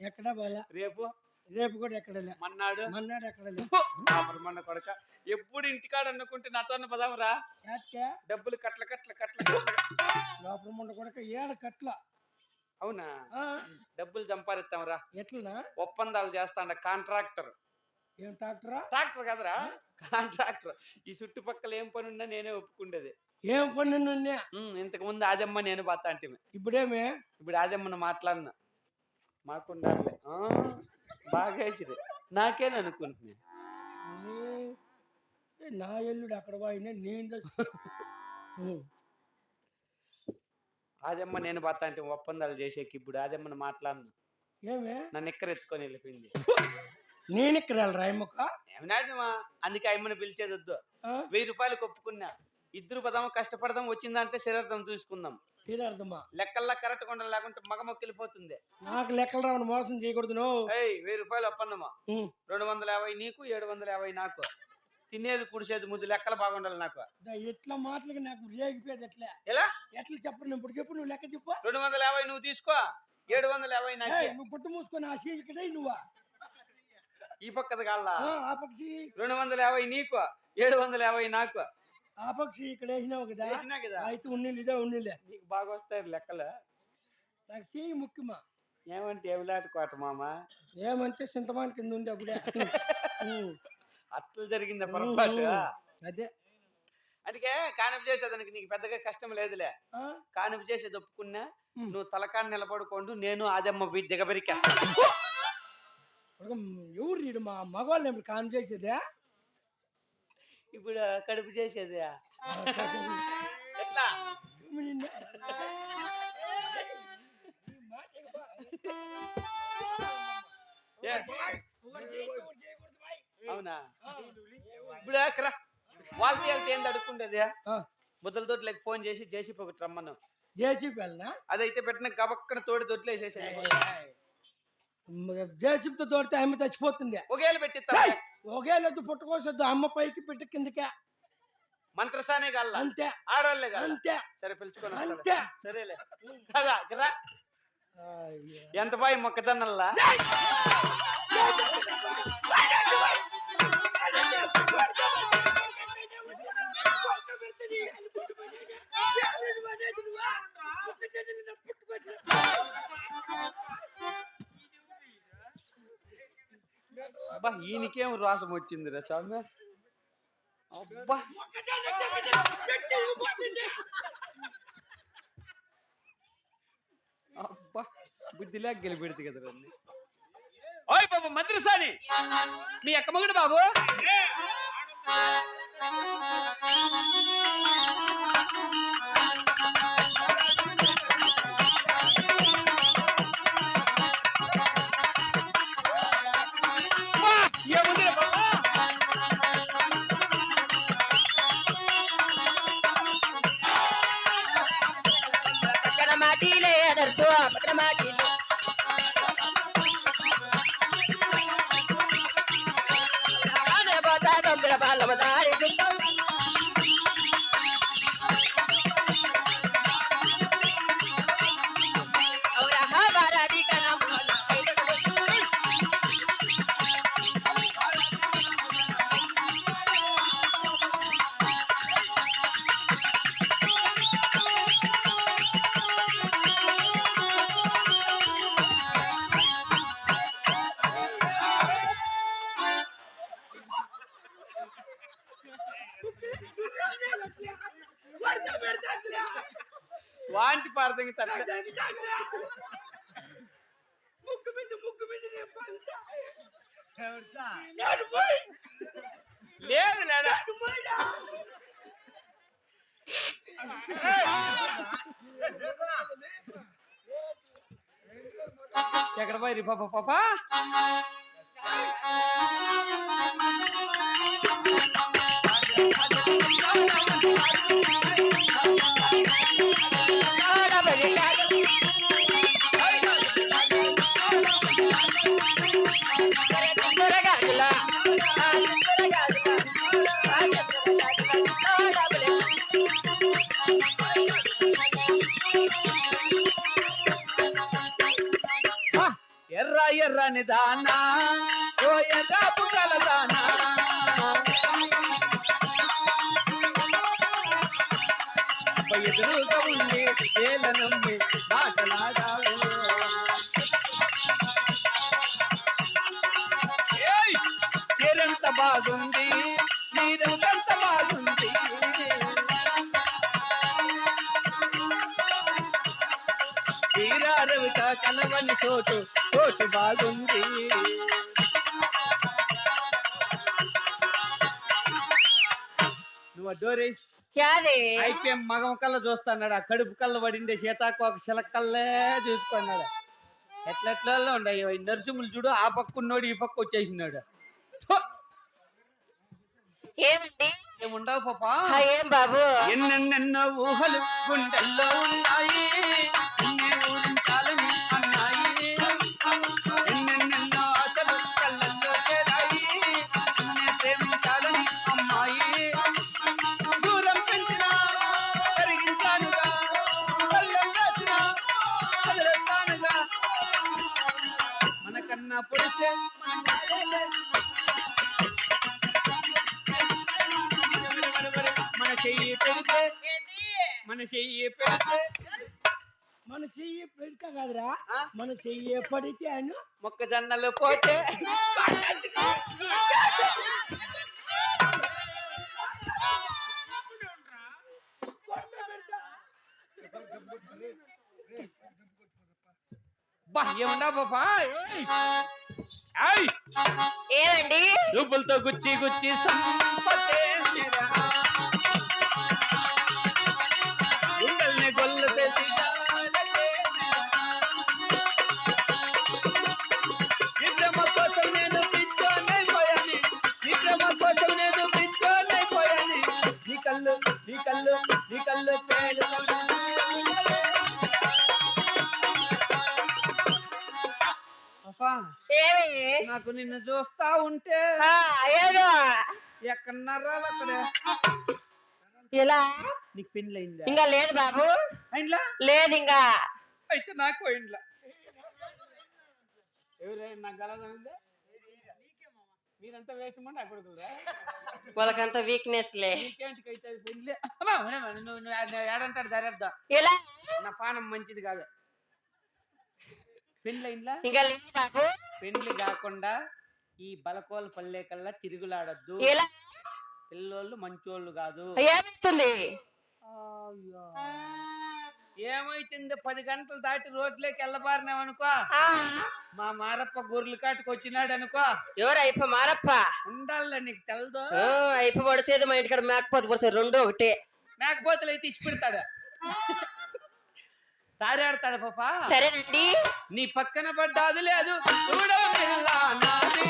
ఎక్కడ పోలే. రేపు? రేపు కూడా ఎక్కడ లే. మన్నాడు? మన్నాడు ఎక్కడ లే. కొడక. ఎప్పుడు ఇంటికాడ అనుకుంటే నాతో యాట్కే డబ్బులు కట్ల కట్ల కట్ల లోపల కొడక ఏడ కట్ల. అవునా? డబ్బులు సంపాదిస్తాంరా ఎట్లనా? ఒప్పందాలు చేస్తాండ కాంట్రాక్టర్. ఏం డాక్టరా ట్రాక్టర్ కదరా? కాంట్రాక్టర్. ఈ చుట్టుపక్కల ఏం పని ఉన్నా నేనే ఒప్పుకుండేది. ఏం పని ఇంతకు ముందు ఆదమ్మ నేను బాతా అంటే ఇప్పుడేమే? ఇప్పుడు ఆదమ్మను మాట్లాడినా మాకుండాలి బాగా వేసిరు నాకేని అనుకుంటున్నా నా ఎల్లుడు అక్కడ పోయినా నేను. ఆదమ్మ నేను బాతా అంటే ఒప్పందాలు చేసేకి ఇప్పుడు ఆదమ్మను మాట్లాడినా. ఏమే? నన్ను ఎక్కర ఎత్తుకొని వెళ్ళిపోయింది. నేను ఇక్కడ రాయమ్మక్క ఏమన్నా అందుకే అమ్మని పిలిచేది వద్దు. వెయ్యి రూపాయలు ఒప్పుకున్నా ఇద్దరు పదాము కష్టపడదాం వచ్చిందంటే శరీరం చూసుకుందాం. తీరార్థమా లెక్కల్లా కరెక్ట్ కొండ లేకుంటే మగ మొక్కిలిపోతుంది. నాకు లెక్కలు రావడం మోసం చేయకూడదు నువ్వు. ఏయ్ వెయ్యి రూపాయలు ఒప్పందమా ఉం. రెండు వందల యాభై నీకు ఏడు వందల యాభై నాకు. తినేది కుడిసేది ముద్దు లెక్కలు బాగుండాలి నాకు. ఎట్లా మాటలకి నాకు రేగిపోయేది ఎట్లా? ఎలా? ఎట్లా చెప్పు నువ్వు ఇప్పుడు చెప్పు నువ్వు లెక్క చెప్పు. రెండు వందల యాభై నువ్వు తీసుకో. ఏడు వందల యాభై నాకు. నువ్వు పుట్టు మూసుకొని ఆ సీజు ఇక్కడ నువ్వా. ఈ పక్కది కాళ్ళ ఆ పక్షి రెండు వందల యాభై నీకు ఏడు వందల యాభై నాకు. ఆ పక్షి ఇక్కడ వేసినావు కదా? కదా? అయితే ఉన్నిలు ఉన్నిలే నీకు బాగా వస్తాయి లెక్కలు. నాకు చేయి ముఖ్యమా ఏమంటే ఏమిలాట కోట మామ? ఏమంటే చింతమాన్ కింద ఉండే అప్పుడే. అట్లా జరిగింది పొరపాటు. అదే. అందుకే కానిపు చేసేదానికి నీకు పెద్దగా కష్టం లేదులే? కానిపు చేసేది ఒప్పుకున్నా. నువ్వు తలకాన్ని నిలబడుకోండు నేను ఆదమ్మ పోయి దిగబరికేస్తా ఒక ఎవరు మా మగవాళ్ళు ఇప్పుడు కాన్ చేసేదే? ఇప్పుడు కడుపు చేసేది. ఏ. అవునా. ఇప్పుడు వాళ్ళకి వెళ్తే ఏంది అడుక్కుండేది? ముద్దల తోటలోకి ఫోన్ చేసి జేసీపీ ఒకటి రమ్మను. జేసీపీ వెళ్ళనా? అదైతే పెట్టిన గబక్కన తోడి దొడ్లు వేసేసాను జేసీపీతో తోడితే ఆమె చచ్చిపోతుంది. ఒకేళ్ళు పెట్టిస్తా ఒకేలేదు పుట్టుకోసొద్దు అమ్మ పైకి పెట్టి కిందకే. మంత్రసానే కాల అంతే. ఆడవాళ్ళే కాల అంతే. సరే పిలుచుకొని. అంతే. సరేలే. కదా కదా. ఎంత బాయ్ మొక్కజొన్నల్లా? అబ్బా ఈయనకేం రాసం వచ్చింది రా స్వామి? అబ్బా. అబ్బా బుద్ధి లేక గెలిపెడితే కదా రండి ఓయ్ బాబు మద్రసాని మీ అక్క మగుడు బాబు? ఎక్కడ పోయి ఎర్రని దానా ఓ ఎర్రాపు కలదానా ఎదురుగా ఉండి ఏల నమ్మి మాటలాడావు బాగుంది నీరెంత బాగుంది. తీరారవిక కలవని చోటు డోరే. క్యాదే? మగం కళ్ళ చూస్తున్నాడు. ఆ కడుపు కళ్ళ పడిండే సీతాకు ఒక చిలకల్లే చూసుకున్నాడు. ఎట్లెట్లా ఉన్నాయి? ఈ నరసింహులు చూడు ఆ పక్క ఉన్నోడు ఈ పక్క వచ్చేసినాడు! ఏమండి? ఏముండవు పాపా? ఆ, ఏం బాబు? ఎన్నెన్నెన్నో ఊహలు గుండెల్లో ఉన్నాయి. పొడిచే మన చెయ్యి పెడితే మన చెయ్యి పెడితే మన చెయ్యి పెడతా కాదురా? మన చెయ్యి పడితే ఆయన మొక్కజొన్నలు పోతే బా ఏమన్నా బాబా? ఏమండి? రూపులతో గుచ్చి గుచ్చి సంపతేరా నాకు నిన్ను చూస్తా ఉంటే ఏదో. ఎక్కడ నర్రాలు అక్కడే? ఇలా. నీకు పెళ్ళి అయిందా ఇంకా లేదు బాబు. అయిందా? లేదు ఇంకా. అయితే నాకు అయిందా? ఎవరైనా నాకు గలదండి మీరంతా వేస్ట్ మండి అక్కడ కూడా వాళ్ళకంత వీక్నెస్ లే. ఏడంటాడు జరద్దా ఇలా. నా పానం మంచిది కాదు. ఇంకా లేదు పెళ్ళి కాకుండా ఈ బలకోల పల్లె కల్లా తిరుగులాడద్దు. పిల్లోళ్ళు మంచోళ్ళు కాదు. ఏమవుతుంది. ఏమైతుంది? పది గంటలు దాటి రోడ్లోకి వెళ్ళబారినామనుకో ఆ, మా మారప్ప గొర్రెలు కాటుకు వచ్చినాడు అనుకో ఎవరు అయిపో మారప్ప? ఉండాలి నీకు తెలదు. అయిపో పడిసేది మా ఇంటికాడ మేకపోతే పడిసేది రెండు ఒకటే. మేకపోతలు అయితే ఇచ్చి పెడతాడు తారాడతాడు పాప. సరేనండి. నీ పక్కన పడ్డాది లేదు. పిల్ల నాది.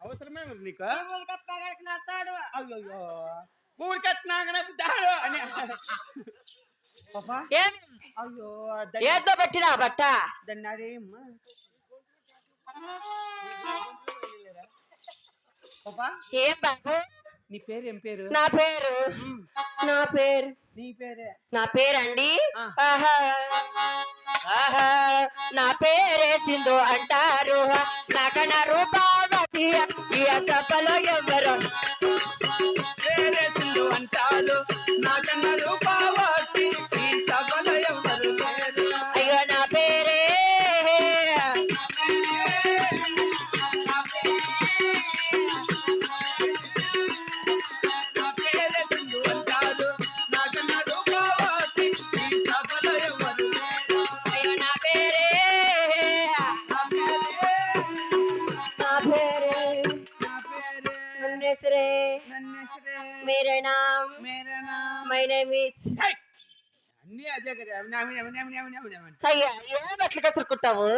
అవసరమే మరి నీకు? అయ్యో ఊరి కట్టినాకనే పుట్టాడు అని. అయ్యో ఏదో పెట్టినా బట్ట? దాన్ని అదేమ్మా పాపా ఏం బాబు? నీ పేరు ఏం పేరు? నా పేరు. నా పేరు. నీ పేరే? నా పేరండి. ఆహా. ఆహా. నా పేరే సింధు అంటారు. నాకన రూపావతి ఈ సభలో ఎవరు? పేరే సింధు అంటారు. నాకన్నా రూపావతి నేమ్! అన్నీ అదే కదా. అయ్యా ఏం అట్లా కసురుకుంటావు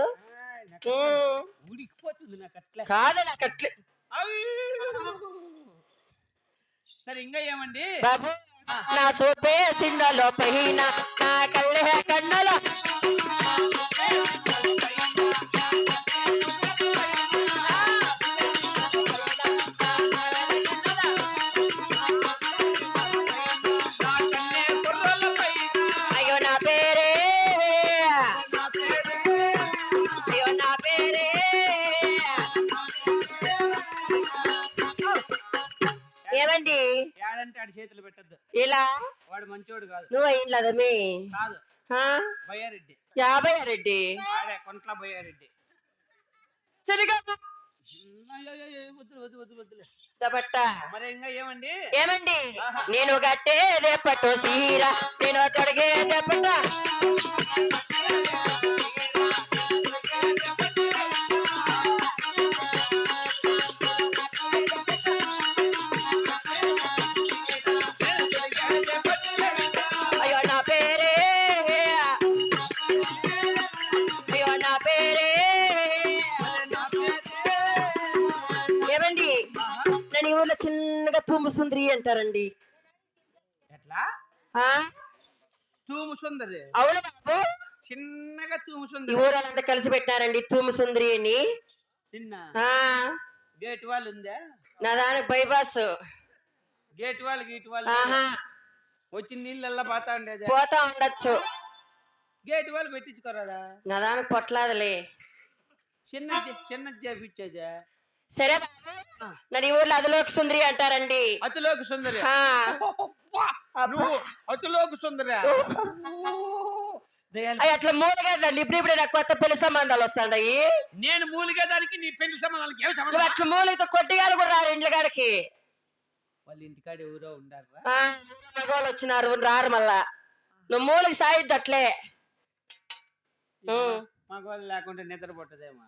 ఉడికిపోతుంది నాకు అట్లా కాదు నాకు అట్లే! సరే ఇంకా ఏమండి? బాబు నా చూపే సిన్నలో పైన నా కళ్ళే మంచోడు కాదు. నువ్వు కాదు. యాభై రెడ్డి ఆడే కొంట్ల సరిగా అయ్యయ్యయ్య, వద్దులు వద్దు వద్దు వద్దులే. దబట్ట మరి ఇంకా ఏమండి? ఏమండి? నేను గట్టే రేపట్టు సీర నేను తొడిగే రేపట్ట. తూము సుందరి అంటారండి. ఎట్లా? తూము సుందరి అవును బాబు. చిన్నగా తూము సుందరి ఊరంతా కలిసి పెట్టినారండి తూము సుందరి అని గేట్ వాళ్ళు ఉందా నా దానికి బైపాస్. గేట్ వాళ్ళు గీట్ వాళ్ళు వచ్చి నీళ్ళల్లా పోతా ఉండేది? పోతా ఉండొచ్చు. గేట్ వాళ్ళు పెట్టించుకోరాదా? నా దానికి పొట్లాదలే. చిన్న చిన్న చేపించేది? సరే బాబు. నన్ను ఈ ఊర్లో అదిలోకి సుందరి అంటారండి. అతులోకి సుందరి. ఆ, అబ్బా! నువ్వు అతులోకి సుందరి? అట్లా మూలగా ఇప్పుడు ఇప్పుడు నాకు కొత్త పెళ్ళి సంబంధాలు వస్తాయి నేను మూలిగా దానికి నీ పెళ్ళి సంబంధాలకి ఏం సంబంధం? అట్లా మూలతో కొట్టిగాలు కూడా రారు ఇండ్ల కాడికి. వాళ్ళ ఇంటికాడ ఎవరో ఉండారా మగవాళ్ళు వచ్చినారు రారు మళ్ళా. నువ్వు మూలకి సాయిద్దు అట్లే. మగవాళ్ళు లేకుంటే నిద్ర పట్టదేమో.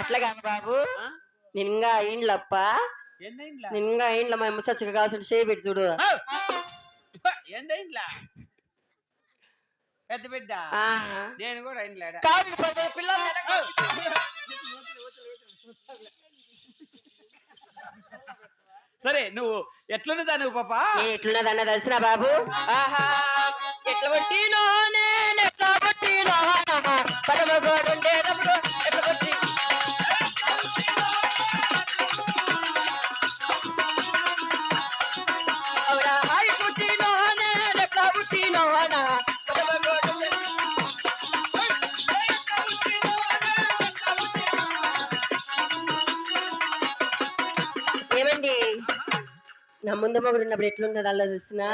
అట్లా కాదు బాబు. ఆ? నేను ఇంకా ఇండ్లప్ప ఏందైండ్లా నేను ఇంకా ఇండ్ల మా ముసచ్చగా కావాల్సిన చేయి చూడు. పెద్ద బిడ్డ. నేను కూడా ఇండ్లాడా పిల్లలు సరే నువ్వు ఎట్లున్నదా నువ్వు పాప ఎట్లున్నదన్న తెలిసిన బాబు? ఆహా ఎట్లా పుట్టినో నేను ఎట్లా పుట్టినో పరమగోడు ముందు మొగుడు ఉన్నప్పుడు ఎట్లున్నది అలా చూసినా?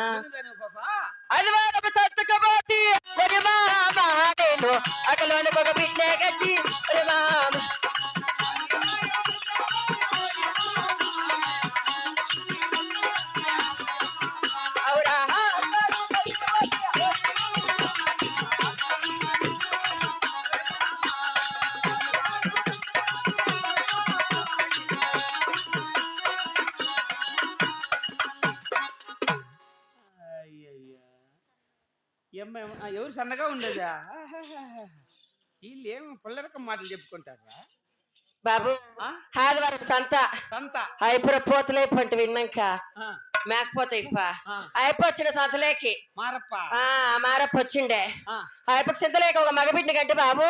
సన్నగా ఉండేదా? వీళ్ళు ఏం పుల్లరకం మాటలు చెప్పుకుంటారా? బాబు? ఆదివారం సంత. సంత. అయిపోర పోతలే పంట విన్నాక. మేకపోతే ఇప్ప ఆ, అయిపోచ్చిన సంతలేకి. మారప్ప. ఆ మారప్ప వచ్చిండే. ఆ, అయిపోక సంతలేక ఒక మగబిడ్డని కంటే బాబు.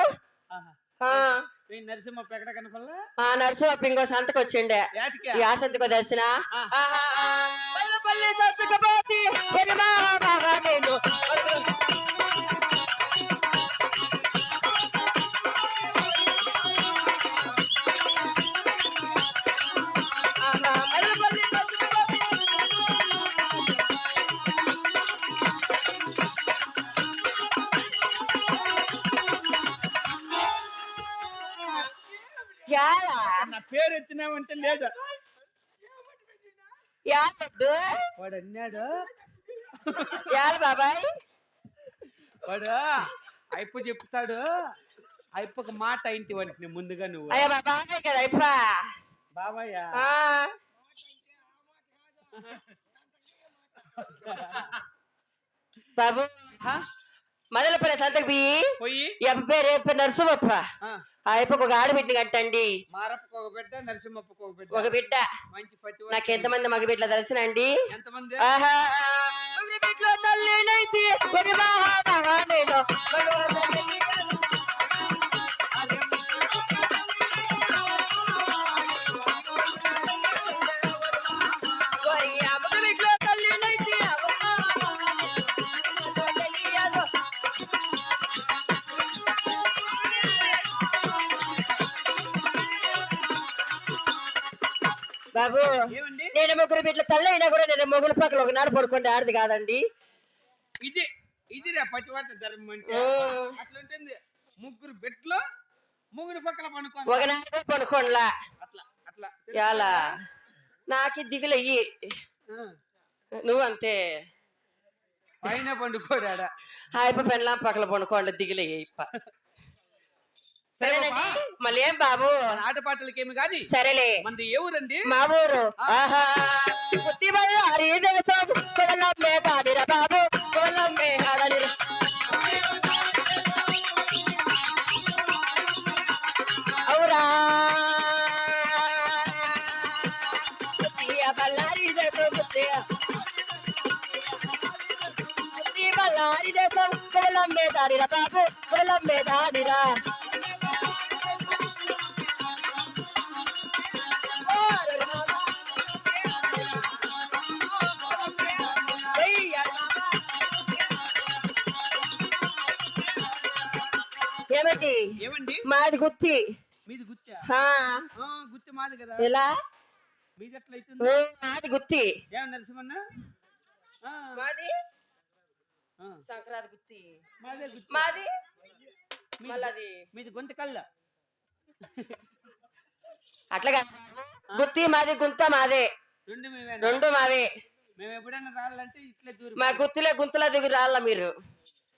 నరసింహప్ప ఎక్కడ కనపల్లా ఆ నరసింహప్ప ఇంకో సంతకు వచ్చిండే. ఈ ఆసంతకు దర్శన. పల్లె పల్లె సంతకపోతి నా పేరు ఎత్తినావంటే లేదు? యాదొద్దు వాడు అన్నాడు. యాల బాబాయ్? వాడు అయిపో చెప్తాడు. అయిపోక మాట ఇంటి వాటిని ముందుగా నువ్వు. అయ్యా బాబాయ్ కదా బాబాయ్య? బాబు. ఆ? మొదలపల్లి సంతకు పోయి పేరు ఎప్ప నరసింహప్ప. ఆ, ఎప్పకు ఒక ఆడబిడ్డని కట్టండి. మారప్పకు ఒక బిడ్డ నరసింహప్పకు ఒక బిడ్డ. ఒక బిడ్డ. మంచి పతి నాకు ఎంతమంది మగ బిడ్డలు తెలిసినండి? ఎంతమంది? ఆహా. మగ బిడ్డలో తల్లినైతే బాబు నేను ముగ్గురు బిడ్డల తల్లి అయినా కూడా నేను మొగుల పక్కన ఒకనాడు పడుకుంటే ఆడది కాదండి. ఇది ఇది రే పతివర్త ధర్మం అంటే. అట్లుంటుంది ముగ్గురు బెట్లో ముగ్గురు పక్కల పనుకో ఒకనాడు పడుకోండ్లా. అట్లా అట్లా. ఎలా నాకు దిగులయ్యి నువ్వు అంతే. పైన పండుకోడాడ హాయప పెళ్ళాం పక్కల పడుకోండి దిగులయ్యి ఇప్ప. సరేనండి బాబా. మళ్ళీ ఏం బాబు? ఆట పాటలకేమి గాని? సరేలే. మనది ఏ ఊరండి? మా ఊరు. ఆహా. బుద్ధి బాబు అవురా. దేశం కులమ్మే దాడిరా బాబు. మాది గుత్తి. మీది గుత్త మాది కదా. ఎలా? మీది ఓ, ఎట్లయితుంది మాది గుత్తి. ఏం నరసింహన్న? మాది? సంక్రాంతి గుత్తి. మాదే మాది? మీది- మీది అట్లా కాదు. గుత్తి మాది గుంత మాదే. రెండు మేమే రెండు మావే. మేము ఎప్పుడైనా రావాలంటే ఇట్లా దూరం మా గుత్తిలో గుంతలో దిగు రాళ్ళ మీరు?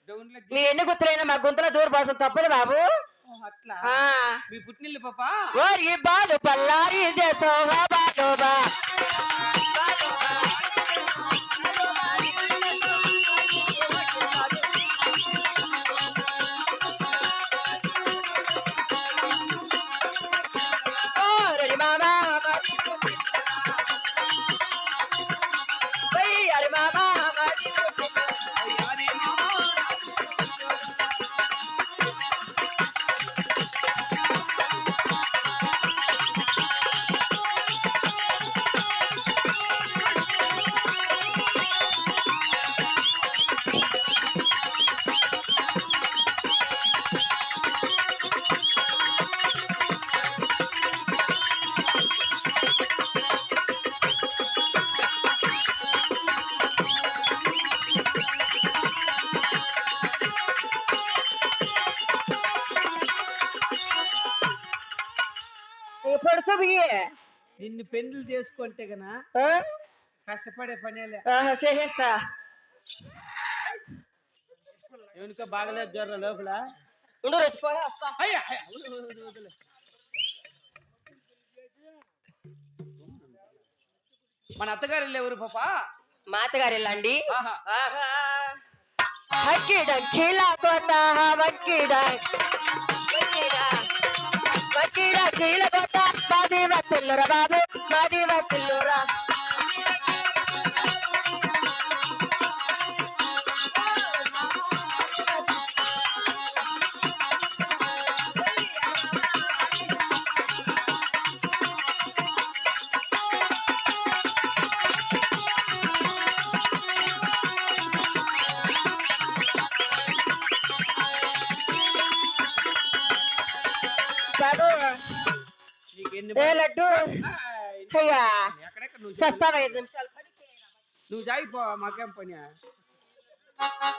డౌన్లో మీ ఎన్ని గుర్తులైనా మా గుంతలో దూర కోసం తప్పదు బాబు. మీ పుట్టినిల్లు పాప? బాలు పల్లారి దేశం హా సుబియే నిన్ను పెళ్ళి చేసుకుంటే గన కష్టపడే పనేలే. చేసేస్తా. ఎవరికో బాగలేదు జ్వరం లోపల. ఉండు. మన అత్తగారు ఎవరు పాప? మాతగారు వెళ్ళండి ఆహా. ఆహా. హక్కిడ కీలా కోట వక్కిడ వక్కిడ. వక్కిడ కీల కోట మాది వత్తిల్లురా బాబు మాది వత్తిల్లురా లడ్డు అయ్యా. సస్తావా ఐదు నిమిషాలు నువ్వు జాయిపో మాకేం పని?